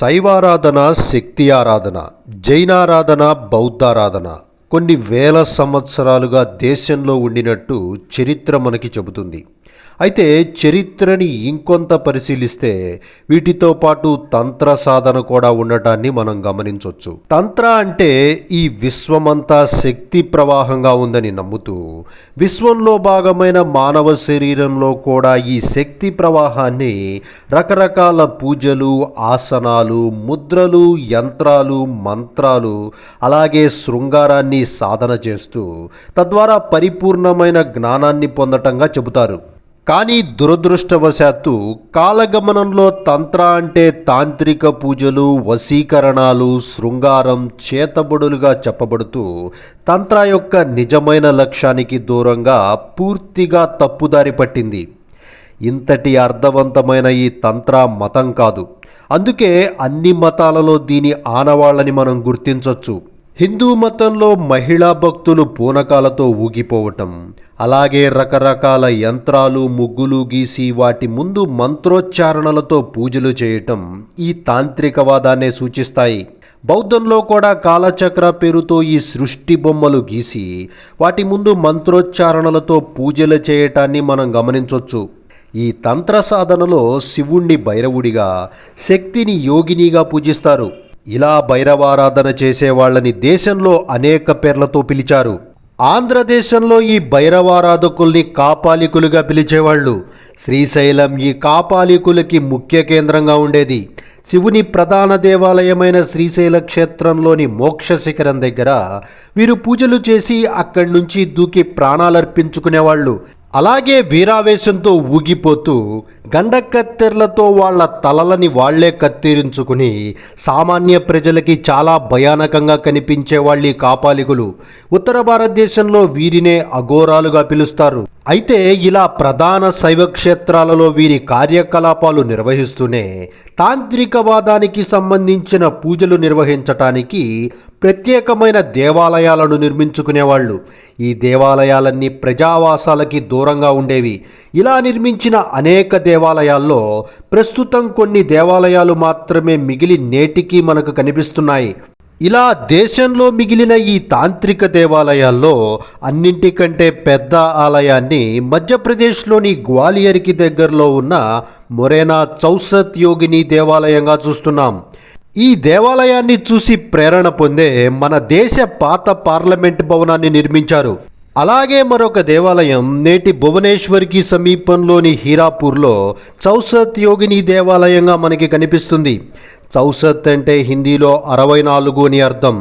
శైవారాధన శక్తి ఆరాధన జైనారాధన బౌద్ధారాధన కొన్ని వేల సంవత్సరాలుగా దేశంలో ఉండినట్టు చరిత్ర మనకి చెబుతుంది. అయితే చరిత్రని ఇంకొంత పరిశీలిస్తే వీటితో పాటు తంత్ర సాధన కూడా ఉండటాన్ని మనం గమనించవచ్చు తంత్ర అంటే ఈ విశ్వమంతా శక్తి ప్రవాహంగా ఉందని నమ్ముతూ విశ్వంలో భాగమైన మానవ శరీరంలో కూడా ఈ శక్తి ప్రవాహాన్ని రకరకాల పూజలు ఆసనాలు ముద్రలు యంత్రాలు మంత్రాలు అలాగే శృంగారాన్ని సాధన చేస్తూ తద్వారా పరిపూర్ణమైన జ్ఞానాన్ని పొందటంగా చెబుతారు. కానీ దురదృష్టవశాత్తు కాలగమనంలో తంత్ర అంటే తాంత్రిక పూజలు వశీకరణాలు శృంగారం చేతబడులుగా చెప్పబడుతూ తంత్ర యొక్క నిజమైన లక్ష్యానికి దూరంగా పూర్తిగా తప్పుదారి పట్టింది. ఇంతటి అర్థవంతమైన ఈ తంత్ర మతం కాదు. అందుకే అన్ని మతాలలో దీని ఆనవాళ్ళని మనం గుర్తించవచ్చు హిందూ మతంలో మహిళా భక్తులు పూనకాలతో ఊగిపోవటం అలాగే రకరకాల యంత్రాలు ముగ్గులు గీసి వాటి ముందు మంత్రోచ్చారణలతో పూజలు చేయటం ఈ తాంత్రికవాదాన్నే సూచిస్తాయి. బౌద్ధంలో కూడా కాలచక్ర పేరుతో ఈ సృష్టి బొమ్మలు గీసి వాటి ముందు మంత్రోచ్చారణలతో పూజలు చేయటాన్ని మనం గమనించవచ్చు ఈ తంత్ర సాధనలో శివుణ్ణి భైరవుడిగా శక్తిని యోగినిగా పూజిస్తారు. ఇలా భైరవారాధన చేసే వాళ్ళని దేశంలో అనేక పేర్లతో పిలిచారు. ఆంధ్రదేశంలో ఈ భైరవారాధకుల్ని కాపాలికులుగా పిలిచేవాళ్ళు. శ్రీశైలం ఈ కాపాలికులకి ముఖ్య కేంద్రంగా ఉండేది. శివుని ప్రధాన దేవాలయమైన శ్రీశైల క్షేత్రంలోని మోక్ష శిఖరం దగ్గర వీరు పూజలు చేసి అక్కడి నుంచి దూకి ప్రాణాలర్పించుకునేవాళ్ళు. అలాగే వీరావేశంతో ఊగిపోతూ గండకత్తెర్లతో వాళ్ళ తలలని వాళ్ళే కత్తిరించుకుని సామాన్య ప్రజలకి చాలా భయానకంగా కనిపించే వాళ్ళ కాపాలికులు. ఉత్తర భారతదేశంలో వీరినే అఘోరాలుగా పిలుస్తారు. అయితే ఇలా ప్రధాన శైవ క్షేత్రాలలో వీరి కార్యకలాపాలు నిర్వహిస్తూనే తాంత్రికవాదానికి సంబంధించిన పూజలు నిర్వహించటానికి ప్రత్యేకమైన దేవాలయాలను నిర్మించుకునేవాళ్ళు. ఈ దేవాలయాలన్నీ ప్రజావాసాలకి దూరంగా ఉండేవి. ఇలా నిర్మించిన అనేక దేవాలయాల్లో ప్రస్తుతం కొన్ని దేవాలయాలు మాత్రమే మిగిలి నేటికి మనకు కనిపిస్తున్నాయి. ఇలా దేశంలో మిగిలిన ఈ తాంత్రిక దేవాలయాల్లో అన్నింటికంటే పెద్ద ఆలయాన్ని మధ్యప్రదేశ్లోని గ్వాలియర్కి దగ్గరలో ఉన్న మొరేనా చౌసత్ యోగిని దేవాలయంగా చూస్తున్నాం. ఈ దేవాలయాన్ని చూసి ప్రేరణ పొందే మన దేశ పాత పార్లమెంట్ భవనాన్ని నిర్మించారు. అలాగే మరొక దేవాలయం నేటి భువనేశ్వర్కి సమీపంలోని హీరాపూర్లో చౌసత్ యోగిని దేవాలయంగా మనకి కనిపిస్తుంది. చౌసత్ అంటే హిందీలో అరవై నాలుగు అని అర్థం.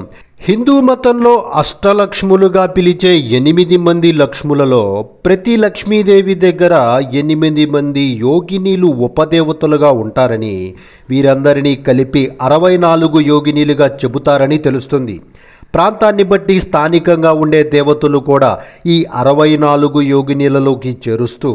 హిందూ మతంలో అష్టలక్ష్ములుగా పిలిచే ఎనిమిది మంది లక్ష్ములలో ప్రతి లక్ష్మీదేవి దగ్గర ఎనిమిది మంది యోగినీలు ఉపదేవతలుగా ఉంటారని వీరందరినీ కలిపి అరవై నాలుగు యోగినీలుగా చెబుతారని తెలుస్తుంది. ప్రాంతాన్ని బట్టి స్థానికంగా ఉండే దేవతలు కూడా ఈ అరవై నాలుగు యోగినీలలోకి చేరుస్తూ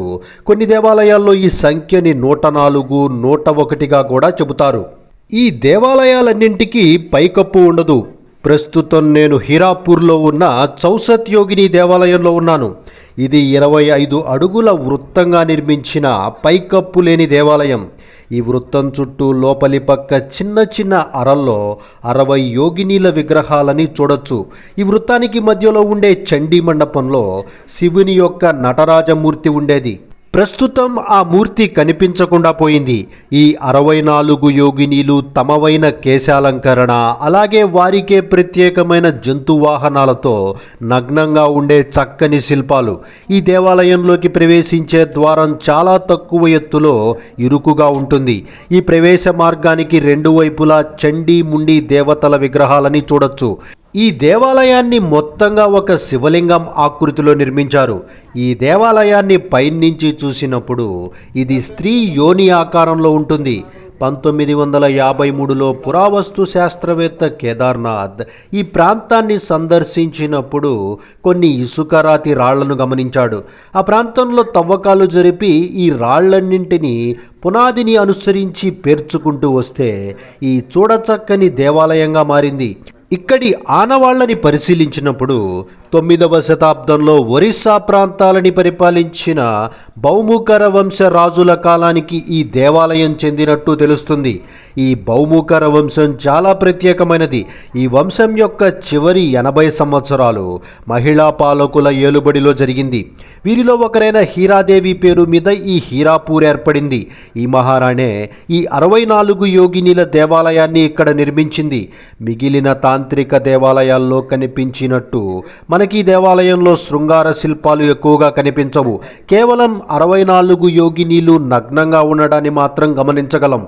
కొన్ని దేవాలయాల్లో ఈ సంఖ్యని నూట నాలుగు నూట ఒకటిగా కూడా చెబుతారు. ఈ దేవాలయాలన్నింటికీ పైకప్పు ఉండదు. ప్రస్తుతం నేను హీరాపూర్లో ఉన్న చౌసత్ యోగిని దేవాలయంలో ఉన్నాను. ఇది ఇరవై ఐదు అడుగుల వృత్తంగా నిర్మించిన పైకప్పు లేని దేవాలయం. ఈ వృత్తం చుట్టూ లోపలి పక్క చిన్న చిన్న అరల్లో అరవై యోగినీల విగ్రహాలని చూడొచ్చు. ఈ వృత్తానికి మధ్యలో ఉండే చండీ మండపంలో శివుని యొక్క నటరాజమూర్తి ఉండేది. ప్రస్తుతం ఆ మూర్తి కనిపించకుండా పోయింది. ఈ అరవై నాలుగు యోగినీలు తమవైన కేశాలంకరణ అలాగే వారికే ప్రత్యేకమైన జంతు వాహనాలతో నగ్నంగా ఉండే చక్కని శిల్పాలు. ఈ దేవాలయంలోకి ప్రవేశించే ద్వారం చాలా తక్కువ ఎత్తులో ఇరుకుగా ఉంటుంది. ఈ ప్రవేశ మార్గానికి రెండు వైపులా చండీ ముండి దేవతల విగ్రహాలని చూడొచ్చు. ఈ దేవాలయాన్ని మొత్తంగా ఒక శివలింగం ఆకృతిలో నిర్మించారు. ఈ దేవాలయాన్ని పైనుంచి చూసినప్పుడు ఇది స్త్రీ యోని ఆకారంలో ఉంటుంది. పంతొమ్మిది వందల యాభై మూడులో పురావస్తు శాస్త్రవేత్త కేదార్నాథ్ ఈ ప్రాంతాన్ని సందర్శించినప్పుడు కొన్ని ఇసుక రాతి రాళ్ళను గమనించాడు. ఆ ప్రాంతంలో తవ్వకాలు జరిపి ఈ రాళ్ళన్నింటినీ పునాదిని అనుసరించి పేర్చుకుంటూ వస్తే ఈ చూడచక్కని దేవాలయంగా మారింది. ఇక్కడి ఆనవాళ్ళని పరిశీలించినప్పుడు తొమ్మిదవ శతాబ్దంలో ఒరిస్సా ప్రాంతాలని పరిపాలించిన బౌముకర వంశ రాజుల కాలానికి ఈ దేవాలయం చెందినట్టు తెలుస్తుంది. ఈ బహుముఖర వంశం చాలా ప్రత్యేకమైనది. ఈ వంశం యొక్క చివరి ఎనభై సంవత్సరాలు మహిళా పాలకుల ఏలుబడిలో జరిగింది. వీరిలో ఒకరైన హీరాదేవి పేరు మీద ఈ హీరాపూర్ ఏర్పడింది. ఈ మహారాణే ఈ అరవై నాలుగు యోగినిల దేవాలయాన్ని ఇక్కడ నిర్మించింది. మిగిలిన తాంత్రిక దేవాలయాల్లో కనిపించినట్టు మనకి ఈ దేవాలయంలో శృంగార శిల్పాలు ఎక్కువగా కనిపించవు. కేవలం అరవై నాలుగు యోగినీలు నగ్నంగా ఉండడాన్ని మాత్రం గమనించగలం.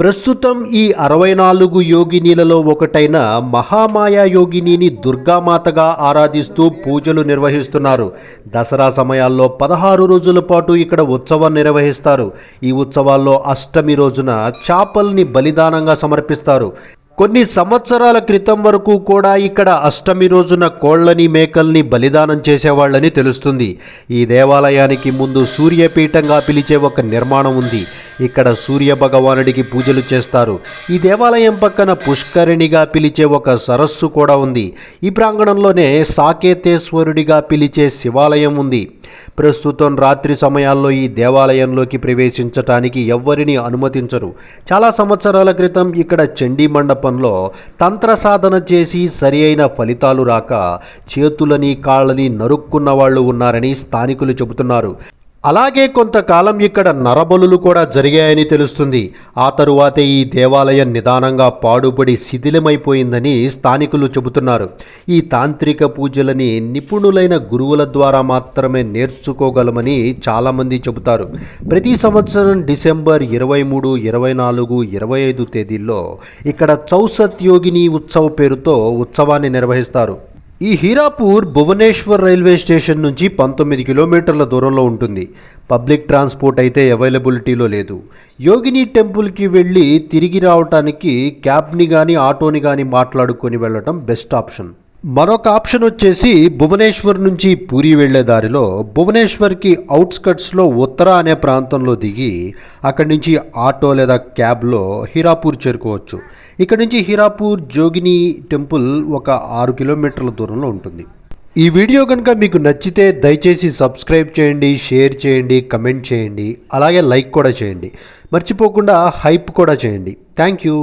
ప్రస్తుతం ఈ అరవై నాలుగు యోగినీలలో ఒకటైన మహామాయా యోగినిని దుర్గామాతగా ఆరాధిస్తూ పూజలు నిర్వహిస్తున్నారు. దసరా సమయాల్లో పదహారు రోజుల పాటు ఇక్కడ ఉత్సవం నిర్వహిస్తారు. ఈ ఉత్సవాల్లో అష్టమి రోజున చాపల్ని బలిదానంగా సమర్పిస్తారు. కొన్ని సంవత్సరాల క్రితం వరకు కూడా ఇక్కడ అష్టమి రోజున కోళ్ళని మేకల్ని బలిదానం చేసేవాళ్ళని తెలుస్తుంది. ఈ దేవాలయానికి ముందు సూర్యపీఠంగా పిలిచే ఒక నిర్మాణం ఉంది. ఇక్కడ సూర్య భగవానుడికి పూజలు చేస్తారు. ఈ దేవాలయం పక్కన పుష్కరిణిగా పిలిచే ఒక సరస్సు కూడా ఉంది. ఈ ప్రాంగణంలోనే సాకేతేశ్వరుడిగా పిలిచే శివాలయం ఉంది. ప్రస్తుతం రాత్రి సమయాల్లో ఈ దేవాలయంలోకి ప్రవేశించటానికి ఎవ్వరిని అనుమతించరు. చాలా సంవత్సరాల క్రితం ఇక్కడ చండీ మండపంలో తంత్ర సాధన చేసి సరి అయిన ఫలితాలు రాక చేతులని కాళ్ళని నరుక్కున్న వాళ్ళు ఉన్నారని స్థానికులు చెబుతున్నారు. అలాగే కొంతకాలం ఇక్కడ నరబలులు కూడా జరిగాయని తెలుస్తుంది. ఆ తరువాతే ఈ దేవాలయం నిదానంగా పాడుబడి శిథిలమైపోయిందని స్థానికులు చెబుతున్నారు. ఈ తాంత్రిక పూజలని నిపుణులైన గురువుల ద్వారా మాత్రమే నేర్చుకోగలమని చాలామంది చెబుతారు. ప్రతి సంవత్సరం డిసెంబర్ ఇరవై మూడు ఇరవై నాలుగు ఇరవై ఐదు తేదీల్లో ఇక్కడ చౌసత్ యోగిని ఉత్సవ పేరుతో ఉత్సవాన్ని నిర్వహిస్తారు. ఈ హీరాపూర్ భువనేశ్వర్ రైల్వే స్టేషన్ నుంచి పంతొమ్మిది కిలోమీటర్ల దూరంలో ఉంటుంది. పబ్లిక్ ట్రాన్స్పోర్ట్ అయితే అవైలబిలిటీలో లేదు. యోగిని టెంపుల్కి వెళ్ళి తిరిగి రావటానికి క్యాబ్ని కానీ ఆటోని కానీ మాట్లాడుకొని వెళ్ళటం బెస్ట్ ఆప్షన్. మరొక ఆప్షన్ వచ్చేసి భువనేశ్వర్ నుంచి పూరి వెళ్ళే దారిలో భువనేశ్వర్కి అవుట్స్కట్స్లో ఉత్తర అనే ప్రాంతంలో దిగి అక్కడి నుంచి ఆటో లేదా క్యాబ్లో హీరాపూర్ చేరుకోవచ్చు. ఇక్కడ నుంచి హీరాపూర్ జోగిని టెంపుల్ ఒక ఆరు కిలోమీటర్ల దూరంలో ఉంటుంది. ఈ వీడియో కనుక మీకు నచ్చితే దయచేసి సబ్స్క్రైబ్ చేయండి షేర్ చేయండి కమెంట్ చేయండి అలాగే లైక్ కూడా చేయండి. మర్చిపోకుండా హైప్ కూడా చేయండి. Thank you.